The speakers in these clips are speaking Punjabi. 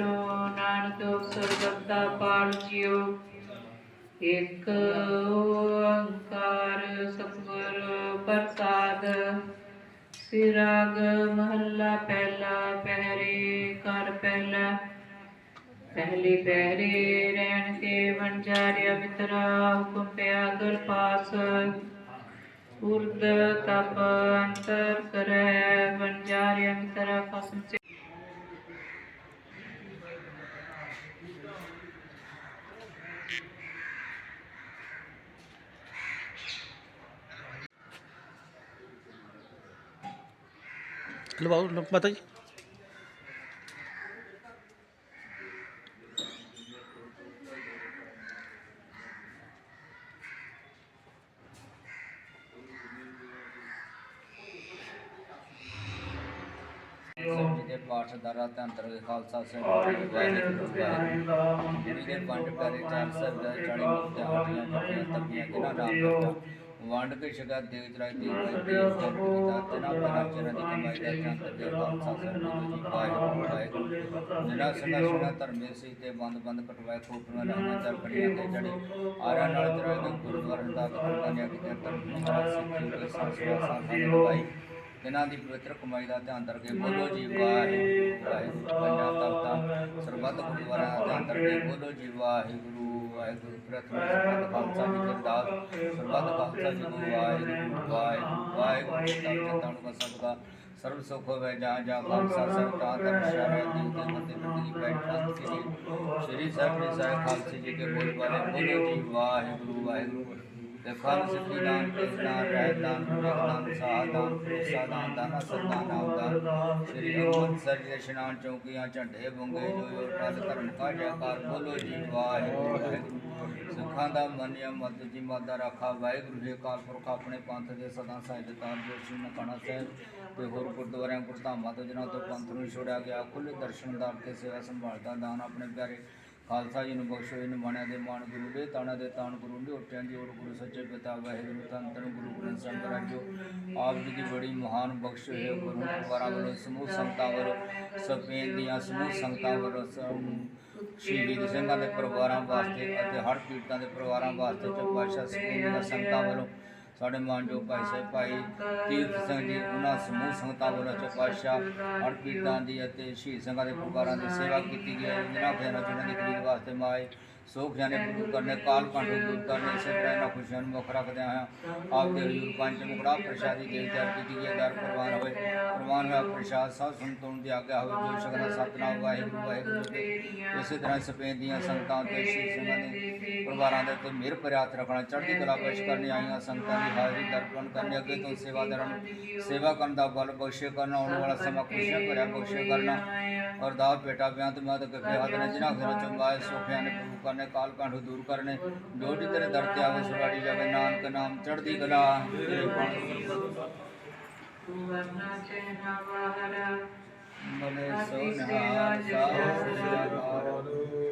ਵਿੱਚੋਂ ਨਾਨਕ ਸਰਬਤਾ ਪਾਲ ਜਿਉ ਇਕ ਓੰਕਾਰ ਸਤਿਗੁਰ ਪ੍ਰਸਾਦ। ਸਿਰਾਗ ਮਹੱਲਾ ਪਹਿਲਾ ਪਹਿਰੇ ਕਰ ਪਹਿਲਾ। ਪਹਿਲੇ ਪਹਿਰੇ ਰਹਿਣ ਕੇ ਵਣਜਾਰਿਆ ਮਿੱਤਰਾ ਹੁਕਮ ਪਿਆ ਗੁਰ ਪਾਸ। ਉਰਦ ਤਪ ਅੰਤਰ ਕਰੈ ਵਣਜਾਰਿਆ ਮਿੱਤਰਾ ਖਸਮ ਲਵਾਓ ਲ- ਮਾਤਾ ਜੀ। ਸਾਹਿਬ ਜੀ ਦੇ ਪਾਠ ਦਾਰਾ ਤੇ ਖਾਲਸਾ ਸਾਹਿਬ ਜੀ ਦੇ ਪੰਜ ਪਿਆਰੇ ਚਾਰ ਸਾਹਿਬ ਦਾ 40 ਮੁਕਤ ਆਟੀਆਂ ਜਪੀਆਂ ਤਪੀਆਂ ਕਿਨਾ ਨਾਮ ਕਰਤਾ ਵੰਡ ਕੇ ਸ਼ਗਾ ਦੇਵ ਚਰਾਈ ਦੀ ਕੋਈ ਦੇ ਜਪੀ ਦਾ ਤਨਾ ਪਰਾ ਚਰਨ ਦੀ ਕਮਾਈ ਦਾ ਚੰਦ ਦੇ ਖਾਲਸਾ ਸਾਹਿਬ ਜੀ ਵਾਹਿਗੁਰੂ ਵਾਹਿਗੁਰੂ ਜਿਨਾ ਸਦਾ ਸਦਾ ਧਰਮੇ ਸੀ ਤੇ ਬੰਦ ਬੰਦ ਕਟਵਾਏ, ਖੋਪੀਆਂ ਲਾਈਆਂ ਚਰ ਕੜੀਆਂ ਤੇ ਜੜੇ ਆਰਾ ਨਾਲ ਚਰਾਈ ਦੇ ਗੁਰਦੁਆਰੇ ਦਾ ਕਟਾਣਿਆ ਕਿਤੇ ਧਰਮ ਮਹਾਰਾਜ ਸਿੱਖੀ ਦੇ ਸਾਸਵਾ ਸਾਥਾਂ ਦੇ ਲਵਾਈ ਇਹਨਾਂ ਦੀ ਪਵਿੱਤਰ ਕਮਾਈ ਦਾ ਧਿਆਨ ਕਰਕੇ ਬੋਲੋ ਜੀ ਵਾਹਿਗੁਰੂ ਵਾਹਿਗੁਰੂ ਪੰਜਾ ਤਪਤਾ ਸਰਬੱਤ ਗੁਰਦੁਆਰਾ ਦਾ ਧਿਆਨ ਕਰਕੇ ਬੋਲੋ ਜੀ ਵਾਹਿਗੁਰੂ ਵਾਹਿਗੁਰੂ ਪ੍ਰਥਮ ਸਰਬੱਤ ਖਾਲਸਾ ਜੀ ਕੀ ਅਰਦਾਸ ਸਰਬੱਤ ਖਾਲਸਾ ਜੀ ਕੀ ਵਾਹਿਗੁਰੂ ਵਾਹਿਗੁਰੂ ਵਾਹਿਗੁਰੂ ਤਪ ਚਤਾਣ ਦਾ ਸਦਕਾ ਸਰਬ ਸੁਖ ਹੋਵੇ ਜਾਂ ਜਾਂ ਖਾਲਸਾ ਸਰਤਾ ਧਰਮਸ਼ਾਲਾ ਦੀ ਦੇ ਮੰਦੇ ਦੀ ਬੈਠ ਸ੍ਰੀ ਸ੍ਰੀ ਸਾਹਿਬ ਜੀ ਸਾਹਿਬ ਖਾਲਸੇ ਜੀ ਕੇ ਬੋਲ ਵਾਲੇ ਬੋਲੋ ਜੀ ਵਾਹਿਗੁਰੂ ਵਾਹਿਗੁਰੂ। ਤੇ ਫਲ ਸਿੱਧੀ ਦਾਨ ਤੇਜ ਦਾਨ ਰਹਿ ਦਾਨ ਵਿਵੇਕ ਦਾਨ ਸਾਹ ਦਾਨ ਪ੍ਰਸਾ ਦਾਨ ਦਾਨਾ ਸਦਾ ਨਾਮ ਦਾਨ ਸ੍ਰੀ ਅੰਮ੍ਰਿਤਸਰ ਜੀ ਦੇ ਇਸ਼ਨਾਨ ਚੌਕੀਆਂ, ਝੰਡੇ ਬੁੰਗੇ, ਜੋ ਦਾ ਮਨਿਆ ਮਦ ਜੀ ਮਾਦਾ ਰਾਖਾ, ਵਾਹਿਗੁਰੂ ਜੀ ਅਕਾਲ ਪੁਰਖ ਆਪਣੇ ਪੰਥ ਦੇ ਸਦਾ ਸਹਾਇਤਾਰ ਜੋ ਸ਼੍ਰੀ ਨਕਾਣਾ ਸਾਹਿਬ ਤੇ ਹੋਰ ਗੁਰਦੁਆਰਿਆਂ, ਗੁਰਧਾਮਾਂ ਤੋਂ ਜਿਨ੍ਹਾਂ ਤੋਂ ਪੰਥ ਨੂੰ ਛੋੜਿਆ ਗਿਆ ਖੁੱਲੇ ਦਰਸ਼ਨਦਾਰ ਤੇ ਸੇਵਾ ਸੰਭਾਲਦਾ ਦਾਨ, ਆਪਣੇ ਪਿਆਰੇ ਖਾਲਸਾ ਜੀ ਨੂੰ ਬਖਸ਼ੋ, ਇਹਨੂੰ ਮਾਣਿਆ ਦੇ ਮਾਣ ਗੁਰੂ ਦੇ, ਤਾਣਾ ਦੇ ਤਾਣ ਗੁਰੂ ਦੇ ਉੱਟਿਆਂ ਦੀ ਓਟ ਗੁਰੂ, ਸੱਚੇ ਪਿਤਾ ਵਾਹਿਗੁਰੂ ਧੰਨ ਧੰਨ ਗੁਰੂ ਗ੍ਰੰਥ ਸਾਹਿਬ ਰਾਜੋ। ਆਪ ਜੀ ਦੀ ਬੜੀ ਮਹਾਨ ਬਖਸ਼ੋ ਹੈ, ਗੁਰੂ ਪਰਿਵਾਰਾਂ ਵੱਲੋਂ ਸਮੂਹ ਸੰਗਤਾਂ ਵੱਲੋਂ ਸਪੇਨ ਦੀਆਂ ਸਮੂਹ ਸੰਗਤਾਂ ਵੱਲੋਂ ਸ਼ਹੀਦ ਸਿੰਘਾਂ ਦੇ ਪਰਿਵਾਰਾਂ ਵਾਸਤੇ ਅਤੇ ਹਰ ਪੀੜਤਾਂ ਦੇ ਪਰਿਵਾਰਾਂ ਵਾਸਤੇ ਚੌਪਾਸ਼ਾ ਸਪੇਨ ਦੀਆਂ ਸੰਗਤਾਂ ਵੱਲੋਂ ਸਾਡੇ ਮਾਨਯੋਗ ਭਾਈ ਸਾਹਿਬ, ਭਾਈ ਤੀਰਥ ਸਿੰਘ ਜੀ, ਉਹਨਾਂ ਸਮੂਹ ਸੰਗਤਾਂ ਵੱਲੋਂ ਚੌਪਾਸ਼ਾ ਹੜ੍ਹ ਪੀੜਤਾਂ ਦੀ ਅਤੇ ਸ਼ਹੀਦ ਸਿੰਘਾਂ ਦੇ ਪਰਿਵਾਰਾਂ ਦੀ ਸੇਵਾ ਕੀਤੀ ਗਈ ਹੈ। ਜਿਨ੍ਹਾਂ ਖਿਆਲਾਂ ਜਿਹਨਾਂ ਦੀ ਖਰੀਦ ਵਾਸਤੇ ਮਾਏ ਸੋਖ ਜਾਣੇ ਪੂਰ ਕਰਨੇ, ਕਾਲ ਕੰਠ ਦੂਰ ਕਰਨੇ, ਇਸੇ ਤਰ੍ਹਾਂ ਇਹਨਾਂ ਖੁਸ਼ੀਆਂ ਨੂੰ ਮੁੱਖ ਰੱਖਦੇ ਹਾਂ ਆਪ ਦੇ ਹਜ਼ੂਰ ਪੰਜ ਮੁਕੜਾ ਪ੍ਰਸ਼ਾਦੀ ਦੇ ਤਿਆਰ ਕੀਤੀ ਗਈ ਹੈ। ਦਰ ਪ੍ਰਵਾਨ ਹੋਵੇ। ਪ੍ਰਵਾਨ ਹੋਇਆ ਪ੍ਰਸ਼ਾਦ ਸਭ ਸੰਤੋਂ ਦੀ ਆਗਿਆ ਹੋਵੇ ਜੋ ਸ਼ਗਨ ਸਤਨਾਮ ਵਾਹਿਗੁਰੂ ਵਾਹਿਗੁਰੂ ਇਸੇ ਤਰ੍ਹਾਂ ਸਪੇਨ ਦੀਆਂ ਸੰਗਤਾਂ ਤੇ ਸ਼ਹੀਦ ਸਿੰਘਾਂ ਦੇ ਪਰਿਵਾਰਾਂ ਦੇ ਉੱਤੇ ਮਿਹਰ ਹੱਥ ਰੱਖਣਾ ਚੜ੍ਹਦੀ ਕਲਾ ਬਖਸ਼ ਕਰਨੀ ਆਈਆਂ ਸੰਗਤਾਂ ਦੀ ਹਾਜ਼ਰੀ ਦਰਪਣ ਕਰਨੀ ਅੱਗੇ ਤੋਂ ਸੇਵਾਦਾਰਾਂ ਨੂੰ ਸੇਵਾ ਕਰਨ ਦਾ ਬਲ ਬਖਸ਼ੇ ਕਰਨਾ ਆਉਣ ਵਾਲਾ ਸਮਾਂ ਖੁਸ਼ੀਆਂ ਭਰਿਆ ਬਖਸ਼ੇ ਕਰਨਾ ਅਰਦਾਸ ਬੇਟਾ ਬਿਆੰਤ ਮਾਤ ਗੱਫੇ ਹੱਥ ਨੇ ਜਿਨ੍ਹਾਂ ਘਰੋਂ ਚੰਗਾਏ ਸੋਖਿਆਂ ਨੇ ਪ੍ਰਭੂ ਕਰਨੇ ਕਾਲ ਕੰਠ ਦੂਰ ਕਰਨੇ ਜੋ ਜੀ ਤੇਰੇ ਦਰ ਤੇ ਆਵੇ ਸੁਰਾੜੀ ਜਾਵੇ ਨਾਨਕ ਨਾਮ ਚੜ੍ਹਦੀ ਕਲਾ। ਤੇਰੇ ਬਾਣੀ ਵਰਨਾ ਚੈਨਾ ਬਾਹਰ ਮਨੇ ਸੋਨਿਹਾਰ ਸਾਹਿਬ ਸ੍ਰੀ ਅਕਾਲ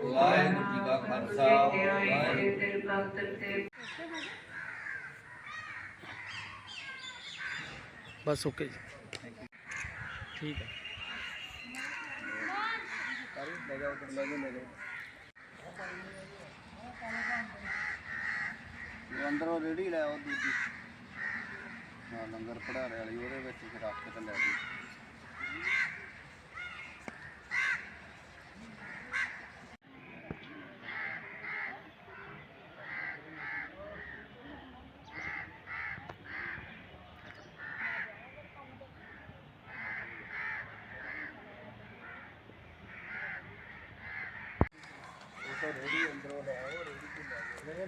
ਵਾਹਿਗੁਰੂ ਜੀ ਕਾ ਖਾਲਸਾ ਵਾਹਿਗੁਰੂ ਜੀ ਤੇਰੇ ਭਗਤ ਤੇ ਬਸ ਓਕੇ ਜੀ ਠੀਕ ਹੈ ਲੈ ਜਾਓ ਤੇ ਲੈ ਜਾਓ ਲੈ ਜਾਓ ਅੰਦਰੋਂ ਲੈ ਉਹ ਦੂਜੀ ਹਾਂ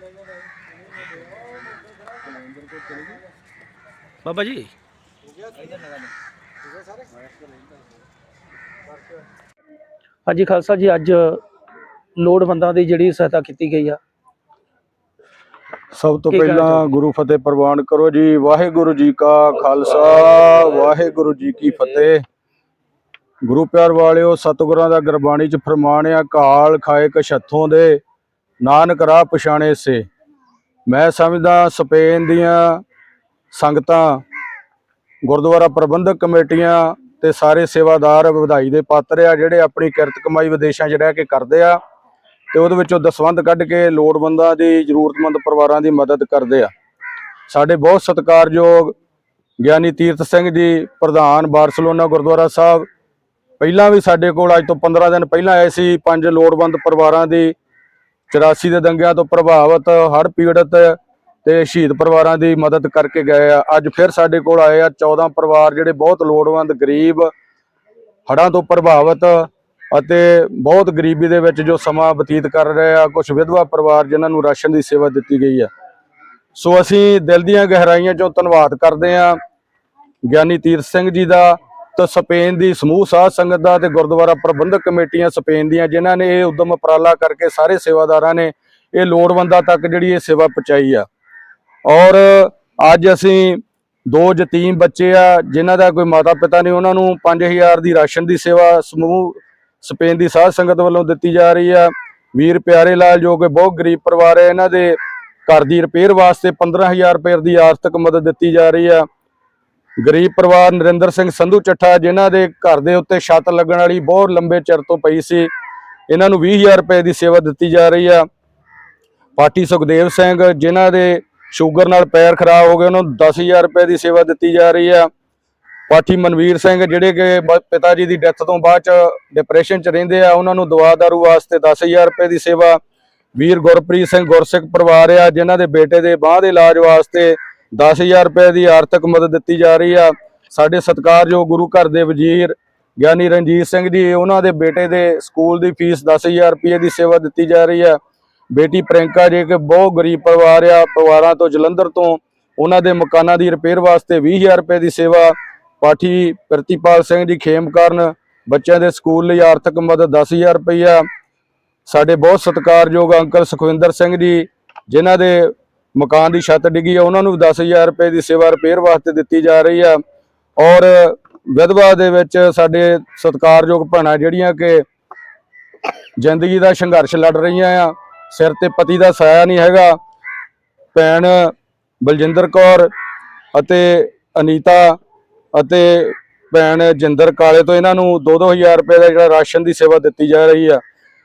ਲੰਗਰ ਪੜਾਰੇ ਵਾਲੀ ਉਹਦੇ ਵਿੱਚ ਫਿਰ ਰੱਖ ਕੇ ਤੇ ਬਾਬਾ ਜੀ। ਹਾਂਜੀ ਖਾਲਸਾ ਜੀ ਅੱਜ ਲੋੜਵੰਦਾਂ ਦੀ ਜਿਹੜੀ ਸਹਾਇਤਾ ਕੀਤੀ ਗਈ ਆ। ਸਭ ਤੋਂ ਪਹਿਲਾਂ? ਗੁਰੂ ਫਤਿਹ ਪ੍ਰਵਾਨ ਕਰੋ ਜੀ। ਵਾਹਿਗੁਰੂ ਜੀ ਕਾ ਖਾਲਸਾ ਵਾਹਿਗੁਰੂ ਜੀ ਕੀ ਫਤਿਹ। ਗੁਰੂ ਪਿਆਰ ਵਾਲਿਓ ਸਤਿਗੁਰਾਂ ਦਾ ਗੁਰਬਾਣੀ ਚ ਫਰਮਾਨ ਆ ਕਾਲ ਖਾਏ ਕਛੱਥੋਂ ਦੇ ਨਾਨਕ ਰਾਹ ਪਛਾਣੇ ਸੇ। ਮੈਂ ਸਮਝਦਾ ਸਪੇਨ ਦੀਆਂ ਸੰਗਤਾਂ, ਗੁਰਦੁਆਰਾ ਪ੍ਰਬੰਧਕ ਕਮੇਟੀਆਂ ਤੇ ਸਾਰੇ ਸੇਵਾਦਾਰ ਵਧਾਈ ਦੇ ਪਾਤਰ ਆ, ਜਿਹੜੇ ਆਪਣੀ ਕਿਰਤ ਕਮਾਈ ਵਿਦੇਸ਼ਾਂ 'ਚ ਰਹਿ ਕੇ ਕਰਦੇ ਆ ਤੇ ਉਹਦੇ ਵਿੱਚੋਂ ਦਸਵੰਧ ਕੱਢ ਕੇ ਲੋੜਵੰਦਾਂ ਦੀ, ਜ਼ਰੂਰਤਮੰਦ ਪਰਿਵਾਰਾਂ ਦੀ ਮਦਦ ਕਰਦੇ ਆ। ਸਾਡੇ ਬਹੁਤ ਸਤਿਕਾਰਯੋਗ ਗਿਆਨੀ ਤੀਰਥ ਸਿੰਘ ਜੀ, ਪ੍ਰਧਾਨ ਬਾਰਸਲੋਨਾ ਗੁਰਦੁਆਰਾ ਸਾਹਿਬ। ਪਹਿਲਾਂ ਵੀ ਸਾਡੇ ਕੋਲ ਅੱਜ ਤੋਂ 15 ਦਿਨ ਪਹਿਲਾਂ ਆਏ ਸੀ, ਪੰਜ ਲੋੜਵੰਦ ਪਰਿਵਾਰਾਂ ਦੀ 84 ਦੇ ਦੰਗਿਆਂ ਤੋਂ ਪ੍ਰਭਾਵਿਤ ਹੜ੍ਹ ਪੀੜਤ ਤੇ ਸ਼ਹੀਦ ਪਰਿਵਾਰਾਂ ਦੀ ਮਦਦ ਕਰਕੇ ਗਏ ਆ। ਅੱਜ ਫਿਰ ਸਾਡੇ ਕੋਲ ਆਏ ਆ 14 ਪਰਿਵਾਰ ਜਿਹੜੇ ਬਹੁਤ ਲੋੜਵੰਦ, ਗਰੀਬ, ਹੜ੍ਹਾਂ ਤੋਂ ਪ੍ਰਭਾਵਿਤ ਅਤੇ ਬਹੁਤ ਗਰੀਬੀ ਦੇ ਵਿੱਚ ਜੋ ਸਮਾਂ ਬਤੀਤ ਕਰ ਰਹੇ ਆ ਕੁਝ ਵਿਧਵਾ ਪਰਿਵਾਰ ਜਿਨ੍ਹਾਂ ਨੂੰ ਰਾਸ਼ਨ ਦੀ ਸੇਵਾ ਦਿੱਤੀ ਗਈ ਆ। ਸੋ ਅਸੀਂ ਦਿਲ ਦੀਆਂ ਗਹਿਰਾਈਆਂ ਚੋਂ ਧੰਨਵਾਦ ਕਰਦੇ ਆ। ਗਿਆਨੀ ਤੀਰਥ ਸਿੰਘ ਜੀ ਦਾ ਤੇ ਸਪੇਨ ਦੀ ਸਮੂਹ ਸਾਧ ਸੰਗਤ ਦਾ ਤੇ ਗੁਰਦੁਆਰਾ ਪ੍ਰਬੰਧਕ ਕਮੇਟੀਆਂ ਸਪੇਨ ਦੀਆਂ, ਜਿਨ੍ਹਾਂ ਨੇ ਇਹ ਉਦਮ ਉਪਰਾਲਾ ਕਰਕੇ ਸਾਰੇ ਸੇਵਾਦਾਰਾਂ ਨੇ ਇਹ ਲੋੜਵੰਦਾਂ ਤੱਕ ਜਿਹੜੀ ਇਹ ਸੇਵਾ ਪਹੁੰਚਾਈ ਆ। ਔਰ ਅੱਜ ਅਸੀਂ ਦੋ ਯਤੀਮ ਬੱਚੇ ਆ, ਜਿਨ੍ਹਾਂ ਦਾ ਕੋਈ ਮਾਤਾ ਪਿਤਾ ਨਹੀਂ, ਉਹਨਾਂ ਨੂੰ 5000 ਦੀ ਰਾਸ਼ਨ ਦੀ ਸੇਵਾ ਸਮੂਹ ਸਪੇਨ ਦੀ ਸਾਧ ਸੰਗਤ ਵੱਲੋਂ ਦਿੱਤੀ ਜਾ ਰਹੀ ਆ। ਵੀਰ ਪਿਆਰੇ ਲਾਲ ਜੋ ਕਿ ਬਹੁਤ ਗਰੀਬ ਪਰਿਵਾਰ ਹੈ, ਇਹਨਾਂ ਦੇ ਘਰ ਦੀ ਰਿਪੇਅਰ ਵਾਸਤੇ 15000 ਰੁਪਏ ਦੀ ਆਰਥਿਕ ਮਦਦ ਦਿੱਤੀ ਜਾ ਰਹੀ ਆ। ਗਰੀਬ ਪਰਿਵਾਰ ਨਰਿੰਦਰ ਸਿੰਘ ਸੰਧੂ ਚੱਠਾ, ਜਿਨ੍ਹਾਂ ਦੇ ਘਰ ਦੇ ਉੱਤੇ ਛੱਤ ਲੱਗਣ ਵਾਲੀ ਬਹੁਤ ਲੰਬੇ ਚਿਰ ਤੋਂ ਪਈ ਸੀ, ਇਹਨਾਂ ਨੂੰ 20000 ਰੁਪਏ ਦੀ ਸੇਵਾ ਦਿੱਤੀ ਜਾ ਰਹੀ ਆ। ਪਾਟੀ ਸੁਖਦੇਵ ਸਿੰਘ, ਜਿਨ੍ਹਾਂ ਦੇ ਸ਼ੂਗਰ ਨਾਲ ਪੈਰ ਖਰਾਬ ਹੋ ਗਏ, ਉਹਨਾਂ ਨੂੰ 10000 ਰੁਪਏ ਦੀ ਸੇਵਾ ਦਿੱਤੀ ਜਾ ਰਹੀ ਆ। ਪਾਠੀ ਮਨਵੀਰ ਸਿੰਘ ਜਿਹੜੇ ਕਿ ਬ- ਪਿਤਾ ਜੀ ਦੀ ਡੈਥ ਤੋਂ ਬਾਅਦ ਚ ਡਿਪਰੈਸ਼ਨ ਚ ਰਹਿੰਦੇ ਆ, ਉਹਨਾਂ ਨੂੰ ਦਵਾ ਦਾਰੂ ਵਾਸਤੇ 10000 ਰੁਪਏ ਦੀ ਸੇਵਾ। ਵੀਰ ਗੁਰਪ੍ਰੀਤ ਸਿੰਘ ਗੁਰਸਿੱਖ ਪਰਿਵਾਰ ਆ, ਜਿਨ੍ਹਾਂ ਦੇ ਬੇਟੇ ਦੇ ਬਾਹ ਦੇ ਇਲਾਜ ਵਾਸਤੇ 10000 ਰੁਪਏ ਦੀ ਆਰਥਿਕ ਮਦਦ ਦਿੱਤੀ ਜਾ ਰਹੀ ਆ। ਸਾਡੇ ਸਤਿਕਾਰਯੋਗ ਗੁਰੂ ਘਰ ਦੇ ਵਜ਼ੀਰ ਗਿਆਨੀ ਰਣਜੀਤ ਸਿੰਘ ਜੀ, ਉਹਨਾਂ ਦੇ ਬੇਟੇ ਦੇ ਸਕੂਲ ਦੀ ਫੀਸ 10000 ਰੁਪਏ ਦੀ ਸੇਵਾ ਦਿੱਤੀ ਜਾ ਰਹੀ ਆ। ਬੇਟੀ ਪ੍ਰਿੰਕਾ ਜੀ ਕਿ ਬਹੁਤ ਗਰੀਬ ਪਰਿਵਾਰ ਆ, ਪਰਿਵਾਰਾਂ ਤੋਂ, ਜਲੰਧਰ ਤੋਂ, ਉਹਨਾਂ ਦੇ ਮਕਾਨਾਂ ਦੀ ਰਿਪੇਅਰ ਵਾਸਤੇ 20000 ਰੁਪਏ ਦੀ ਸੇਵਾ ਪਾਠੀ ਪ੍ਰਤੀਪਾਲ ਸਿੰਘ ਜੀ ਖੇਮ ਕਰਨ ਬੱਚਿਆਂ ਦੇ ਸਕੂਲ ਲਈ ਆਰਥਿਕ ਮਦਦ 10000 ਰੁਪਈਆ ਸਾਡੇ ਬਹੁਤ ਸਤਿਕਾਰਯੋਗ ਅੰਕਲ ਸੁਖਵਿੰਦਰ ਸਿੰਘ ਜੀ, ਜਿਨ੍ਹਾਂ ਦੇ ਮਕਾਨ ਦੀ ਛੱਤ ਡਿੱਗੀ ਆ, ਉਹਨਾਂ ਨੂੰ ਵੀ 10000 ਰੁਪਏ ਦੀ ਸੇਵਾ ਰਿਪੇਅਰ ਵਾਸਤੇ ਦਿੱਤੀ ਜਾ ਰਹੀ ਆ। ਔਰ ਵਿਧਵਾ ਦੇ ਵਿੱਚ ਸਾਡੇ ਸਤਿਕਾਰਯੋਗ ਭੈਣਾਂ ਜਿਹੜੀਆਂ ਕਿ ਜ਼ਿੰਦਗੀ ਦਾ ਸੰਘਰਸ਼ ਲੜ ਰਹੀਆਂ ਆ ਸਿਰ ਤੇ ਪਤੀ ਦਾ ਸਾਇਆ ਨਹੀਂ ਹੈਗਾ। ਭੈਣ ਬਲਜਿੰਦਰ ਕੌਰ ਅਤੇ ਅਨੀਤਾ ਅਤੇ ਭੈਣ ਜਿੰਦਰ ਕਾਲੇ ਤੋਂ ਇਹਨਾਂ ਨੂੰ 2-2000 ਰੁਪਏ ਦਾ ਜਿਹੜਾ ਰਾਸ਼ਨ ਦੀ ਸੇਵਾ ਦਿੱਤੀ ਜਾ ਰਹੀ ਆ।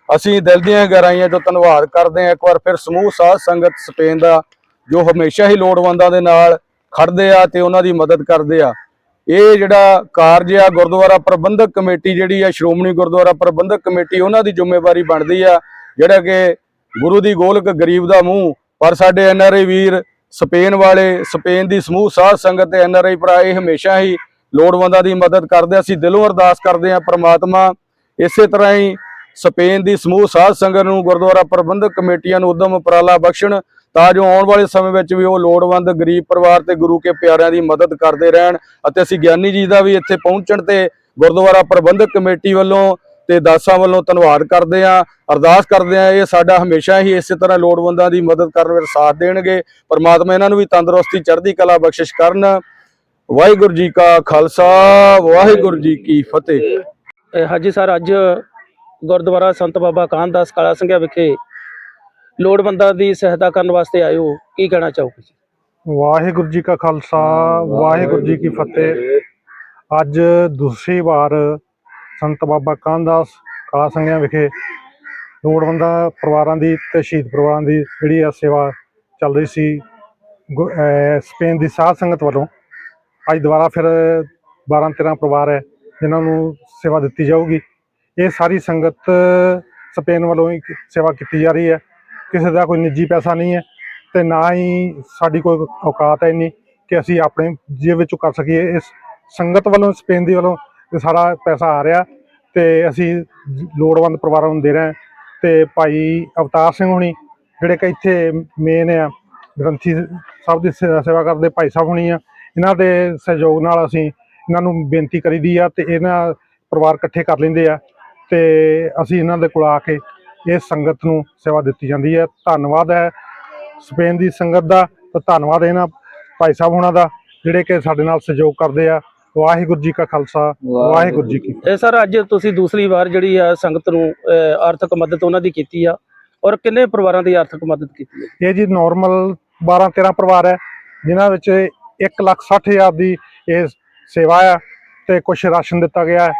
ਅਸੀਂ ਦਿਲ ਦੀਆਂ ਗਹਿਰਾਈਆਂ ਤੋਂ ਧੰਨਵਾਦ ਕਰਦੇ ਹਾਂ। ਇੱਕ ਵਾਰ ਫਿਰ ਸਮੂਹ, ਸਾਧ ਸੰਗਤ ਸਪੇਨ ਦਾ ਜੋ ਹਮੇਸ਼ਾ ਹੀ ਲੋੜਵੰਦਾਂ ਦੇ ਨਾਲ ਖੜਦੇ ਆ ਤੇ ਉਹਨਾਂ ਦੀ ਮਦਦ ਕਰਦੇ ਆ। ਇਹ ਜਿਹੜਾ ਕਾਰਜ ਆ, ਗੁਰਦੁਆਰਾ ਪ੍ਰਬੰਧਕ ਕਮੇਟੀ ਜਿਹੜੀ ਆ, ਸ਼੍ਰੋਮਣੀ ਗੁਰਦੁਆਰਾ ਪ੍ਰਬੰਧਕ ਕਮੇਟੀ, ਉਹਨਾਂ ਦੀ ਜ਼ਿੰਮੇਵਾਰੀ ਬਣਦੀ ਆ। ਜਿਹੜਾ ਕਿ ਗੁਰੂ ਦੀ ਗੋਲਕ ਗਰੀਬ ਦਾ ਮੂੰਹ, ਪਰ ਸਾਡੇ ਐਨਆਰਆਈ ਵੀਰ ਸਪੇਨ ਵਾਲੇ, ਸਪੇਨ ਦੀ ਸਮੂਹ ਸਾਧ ਸੰਗਤ ਤੇ ਐਨਆਰਆਈ ਭਰਾ ਇਹ ਹਮੇਸ਼ਾ ਹੀ ਲੋੜਵੰਦਾਂ ਦੀ ਮਦਦ ਕਰਦੇ ਅਸੀਂ ਦਿਲੋਂ ਅਰਦਾਸ ਕਰਦੇ ਹਾਂ ਪ੍ਰਮਾਤਮਾ ਇਸੇ ਤਰ੍ਹਾਂ ਹੀ ਸਪੇਨ ਦੀ ਸਮੂਹ ਸਾਧ ਸੰਗਤ ਨੂੰ ਗੁਰਦੁਆਰਾ ਪ੍ਰਬੰਧਕ ਕਮੇਟੀਆਂ ਨੂੰ ਉਦਮ ਉਪਰਾਲਾ ਬਖਸ਼ਣ, ਤਾਂ ਜੋ ਆਉਣ ਵਾਲੇ ਸਮੇਂ ਵਿੱਚ ਵੀ ਉਹ ਲੋੜਵੰਦ ਗਰੀਬ ਪਰਿਵਾਰ ਤੇ ਗੁਰੂ ਕੇ ਪਿਆਰਿਆਂ ਦੀ ਮਦਦ ਕਰਦੇ ਰਹਿਣ ਅਤੇ ਅਸੀਂ ਗਿਆਨੀ ਜੀ ਦਾ ਵੀ ਇੱਥੇ ਪਹੁੰਚਣ ਤੇ ਗੁਰਦੁਆਰਾ ਪ੍ਰਬੰਧਕ ਕਮੇਟੀ ਵੱਲੋਂ ਤੇ ਦਾਸਾਂ ਵੱਲੋਂ ਧੰਨਵਾਦ ਕਰਦੇ ਆ ਅਰਦਾਸ ਕਰਦੇ ਆ ਇਹ ਸਾਡਾ ਹਮੇਸ਼ਾ ਹੀ ਇਸੇ ਤਰ੍ਹਾਂ ਲੋੜਵੰਦਾਂ ਦੀ ਮਦਦ ਕਰਨ ਵਿੱਚ ਸਾਥ ਦੇਣਗੇ। ਪਰਮਾਤਮਾ ਇਹਨਾਂ ਨੂੰ ਵੀ ਤੰਦਰੁਸਤੀ ਚੜ੍ਹਦੀ ਕਲਾ ਬਖਸ਼ਿਸ਼ ਕਰਨ। ਵਾਹਿਗੁਰੂ ਜੀ ਕਾ ਖਾਲਸਾ ਵਾਹਿਗੁਰੂ ਜੀ ਕੀ ਫਤਿਹ। ਇਹ ਹਾਜੀ ਸਰ ਅੱਜ ਗੁਰਦੁਆਰਾ ਸੰਤ ਬਾਬਾ ਕਾਨਦਾਸ ਕਾਲਾ ਸਿੰਘਾ ਵਿਖੇ ਲੋੜਵੰਦਾਂ ਦੀ ਸਹਾਇਤਾ ਕਰਨ ਵਾਸਤੇ ਆਏ ਹੋ। ਕੀ ਕਹਿਣਾ ਚਾਹੋਗੇ ਜੀ? ਵਾਹਿਗੁਰੂ ਜੀ ਕਾ ਖਾਲਸਾ ਵਾਹਿਗੁਰੂ ਜੀ ਕੀ ਫਤਿਹ। ਅੱਜ ਦੂਸਰੀ ਵਾਰ ਸੰਤ ਬਾਬਾ ਕਾਨਦਾਸ ਕਾਲਾ ਸੰਗਿਆ ਵਿਖੇ ਲੋੜਵੰਦਾਂ ਪਰਿਵਾਰਾਂ ਦੀ ਤੇ ਸ਼ਹੀਦ ਪਰਿਵਾਰਾਂ ਦੀ ਜਿਹੜੀ ਆ ਸੇਵਾ ਚੱਲ ਰਹੀ ਸੀ, ਗੁ- ਸਪੇਨ ਦੀ ਸਾਧ ਸੰਗਤ ਵੱਲੋਂ। ਅੱਜ ਦੁਬਾਰਾ ਫਿਰ 12 13 ਪਰਿਵਾਰ ਹੈ ਜਿਨ੍ਹਾਂ ਨੂੰ ਸੇਵਾ ਦਿੱਤੀ ਜਾਊਗੀ। ਇਹ ਸਾਰੀ ਸੰਗਤ ਸਪੇਨ ਵੱਲੋਂ ਹੀ ਸੇਵਾ ਕੀਤੀ ਜਾ ਰਹੀ ਹੈ। ਕਿਸੇ ਦਾ ਕੋਈ ਨਿੱਜੀ ਪੈਸਾ ਨਹੀਂ ਹੈ ਤੇ ਨਾ ਹੀ ਸਾਡੀ ਕੋਈ ਔਕਾਤ ਹੈ ਇੰਨੀ ਕਿ ਅਸੀਂ ਆਪਣੇ ਜੇਬ ਵਿੱਚੋਂ ਕਰ ਸਕੀਏ। ਇਸ ਸੰਗਤ ਵੱਲੋਂ, ਸਪੇਨ ਦੀ ਵੱਲੋਂ ਇਹ ਸਾਰਾ ਪੈਸਾ ਆ ਰਿਹਾ ਤੇ ਅਸੀਂ ਲੋੜਵੰਦ ਪਰਿਵਾਰਾਂ ਨੂੰ ਦੇ ਰਹੇ ਹਾਂ। ਤੇ ਭਾਈ ਅਵਤਾਰ ਸਿੰਘ ਹੁਣੀ, ਜਿਹੜੇ ਕਿ ਇੱਥੇ ਮੇਨ ਆ, ਗ੍ਰੰਥੀ ਸਾਹਿਬ ਦੀ ਸੇ- ਸੇਵਾ ਕਰਦੇ ਭਾਈ ਸਾਹਿਬ ਹੁਣੀ ਆ, ਇਹਨਾਂ ਦੇ ਸਹਿਯੋਗ ਨਾਲ ਅਸੀਂ ਇਹਨਾਂ ਨੂੰ ਬੇਨਤੀ ਕਰੀਦੀ ਆ ਤੇ ਇਹਨਾਂ ਪਰਿਵਾਰ ਇਕੱਠੇ ਕਰ ਲੈਂਦੇ ਆ ਤੇ ਅਸੀਂ ਇਹਨਾਂ ਦੇ ਕੋਲ ਆ ਕੇ ਇਹ ਸੰਗਤ ਨੂੰ ਸੇਵਾ ਦਿੱਤੀ ਜਾਂਦੀ ਹੈ ਧੰਨਵਾਦ ਹੈ ਸਪੇਨ ਦੀ ਸੰਗਤ ਦਾ ਤੇ ਧੰਨਵਾਦ ਇਹਨਾਂ ਭਾਈ ਸਾਹਿਬ ਹੁਣਾਂ ਦਾ, ਜਿਹੜੇ ਕਿ ਸਾਡੇ ਨਾਲ ਸਹਿਯੋਗ ਕਰਦੇ ਆ। ਵਾਹਿਗੁਰੂ ਜੀ ਕਾ ਖਾਲਸਾ ਵਾਹਿਗੁਰੂ ਜੀ ਕੀ ਫਤਿਹ। ਇਹ ਸਰ ਅੱਜ ਤੁਸੀਂ ਦੂਸਰੀ ਵਾਰ ਜਿਹੜੀ ਆ ਸੰਗਤ ਨੂੰ ਆਰਥਿਕ ਮਦਦ ਉਹਨਾਂ ਦੀ ਕੀਤੀ ਆ ਔਰ ਕਿੰਨੇ ਪਰਿਵਾਰਾਂ ਦੀ ਆਰਥਿਕ ਮਦਦ ਕੀਤੀ ਹੈ ਇਹ ਜੀ ਨਾਰਮਲ 12 13 ਪਰਿਵਾਰ ਹੈ ਜਿਨ੍ਹਾਂ ਵਿੱਚ 1 ਲੱਖ 60 ਹਜ਼ਾਰ ਦੀ ਇਹ ਸੇਵਾ ਆ ਤੇ ਕੁਝ ਰਾਸ਼ਨ ਦਿੱਤਾ ਗਿਆ ਹੈ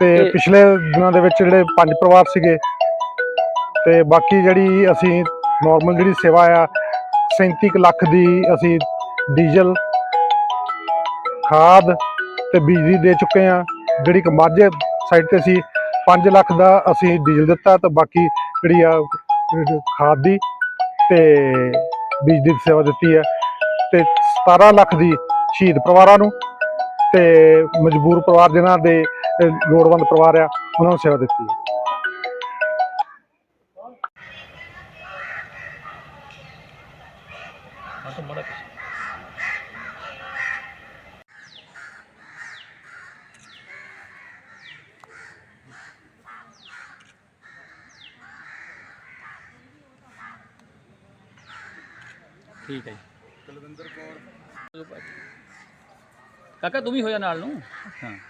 ਤੇ ਪਿਛਲੇ ਦਿਨਾਂ ਦੇ ਵਿੱਚ ਜਿਹੜੇ ਪੰਜ ਪਰਿਵਾਰ ਸੀਗੇ ਤੇ ਬਾਕੀ ਜਿਹੜੀ ਅਸੀਂ ਨਾਰਮਲ ਜਿਹੜੀ ਸੇਵਾ ਆ 37 ਕੁ ਲੱਖ ਦੀ ਅਸੀਂ ਡੀਜ਼ਲ ਖਾਦ ਤੇ ਬਿਜਲੀ ਦੇ ਚੁੱਕੇ ਆ ਜਿਹੜੀ ਕਿ ਮਾਝੇ ਸਾਈਡ ਤੇ ਸੀ 5 ਲੱਖ ਦਾ ਅਸੀਂ ਡੀਜ਼ਲ ਦਿੱਤਾ ਤੇ ਬਾਕੀ ਜਿਹੜੀ ਆ, ਖਾਦ ਦੀ ਤੇ ਬਿਜਲੀ ਦੀ ਸੇਵਾ ਦਿੱਤੀ ਹੈ। ਤੇ 17 ਲੱਖ ਦੀ ਸ਼ਹੀਦ ਪਰਿਵਾਰਾਂ ਨੂੰ ਤੇ ਮਜਬੂਰ ਪਰਿਵਾਰ ਜਿਨ੍ਹਾਂ ਦੇ ਲੋੜਵੰਦ ਪਰਿਵਾਰ ਆ, ਉਹਨਾਂ ਨੂੰ ਸੇਵਾ ਦਿੱਤੀ ਹੈ। ਠੀਕ ਹੈ ਜੀ। ਕੁਲਵਿੰਦਰ ਕੌਰ। ਕਾਕਾ ਤੂੰ ਵੀ ਹੋਇਆ ਨਾਲ ਨੂੰ? ਹਾਂ।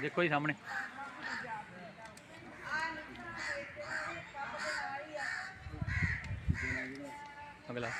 ਦੇਖੋ ਜੀ ਸਾਹਮਣੇ ਅਗਲਾ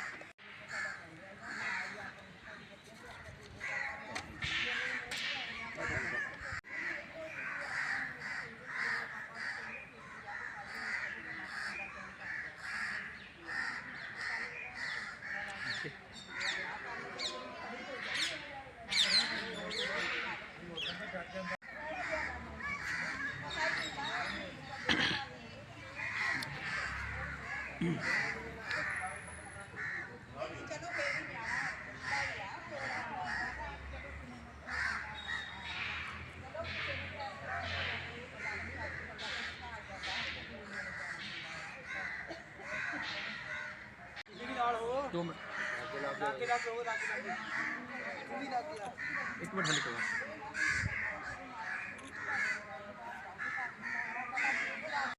ਦੋ ਮਿੰਟ ਇੱਕ ਮਿੰਟ ਹਲ ਕਰੋ